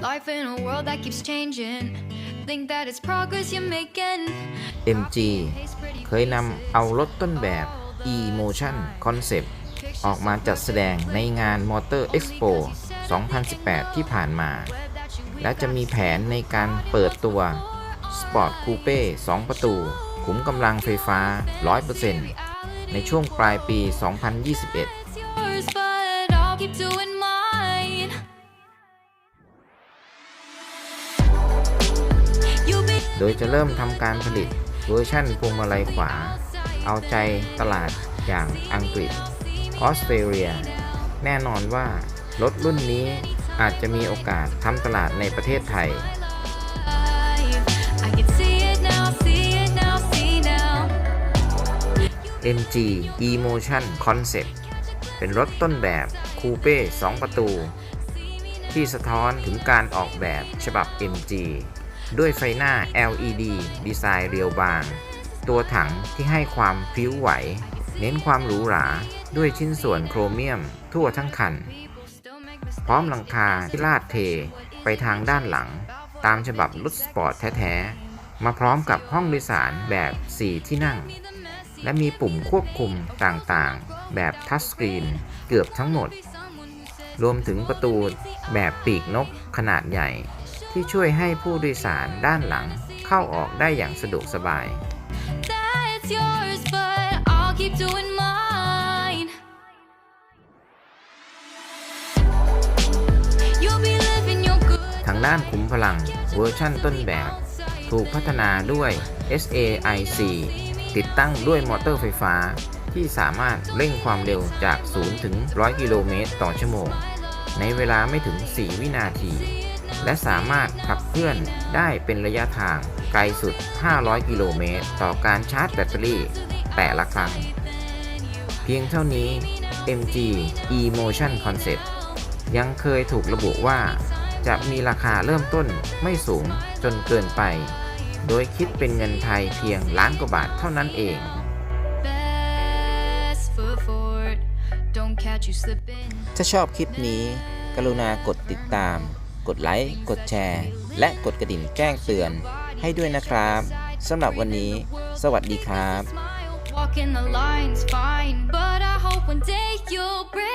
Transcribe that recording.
Life in a world that keeps changing. Think that it's progress you're making. MG เคยนำเอารถต้นแบบ E-Motion Concept ออกมาจัดแสดงในงาน Motor Expo 2018 ที่ผ่านมา และจะมีแผนในการเปิดตัว Sport Coupe 2 ประตู ขุมกำลังไฟฟ้า 100%ในช่วงปลายปี 2021 โดยจะเริ่มทำการผลิตเวอร์ชั่นพวงมาลัยขวา เอาใจตลาดอย่างอังกฤษ ออสเตรเลีย แน่นอนว่ารถรุ่นนี้อาจจะมีโอกาสทำตลาดในประเทศไทย MG E-Motion Concept เป็นรถต้นแบบคูเป้ 2 ประตู ที่สะท้อนถึงการออกแบบฉบับ MG ด้วยไฟหน้า LED ดีไซน์เรียวบาง ตัวถังที่ให้ความพริ้วไหว เน้นความหรูหรา ด้วยชิ้นส่วนโครเมียมทั่วทั้งคัน พร้อมหลังคาที่ลาดเทไปทางด้านหลัง ตามฉบับรถสปอร์ตแท้ๆ มาพร้อมกับห้องโดยสารแบบ 4 ที่นั่ง และมีปุ่มควบคุมต่างๆ แบบทัชสกรีนเกือบทั้งหมด รวมถึงประตูแบบปีกนกขนาดใหญ่ ที่ช่วยให้ผู้โดยสารด้านหลังเข้าออกได้อย่างสะดวกสบาย That's yours, but I'll keep doing mine. You'll be living your good ทางด้านขุมพลังเวอร์ชั่นต้นแบบ ถูกพัฒนาด้วย SAIC ติดตั้งด้วยมอเตอร์ไฟฟ้า ที่สามารถเร่งความเร็วจาก 0 ถึง 100 กิโลเมตรต่อชั่วโมง ในเวลาไม่ถึง 4 วินาที และสามารถขับเคลื่อนได้เป็นระยะทางไกลสุด 500 กิโลเมตร ต่อการชาร์จแบตเตอรี่แต่ละครั้ง เพียงเท่านี้ MG E-Motion Concept ยังเคยถูกระบุว่า จะมีราคาเริ่มต้นไม่สูงจนเกินไป โดยคิดเป็นเงินไทยเพียงล้านกว่าบาทเท่านั้นเอง best foot forward. Don't catch you slipping. ถ้าชอบคลิปนี้ กรุณากดติดตาม กดไลค์ กดแชร์ และกดกระดิ่งแจ้งเตือนให้ด้วยนะครับสำหรับวันนี้ สวัสดีครับ walking the lines fine, but I hope one day you'll break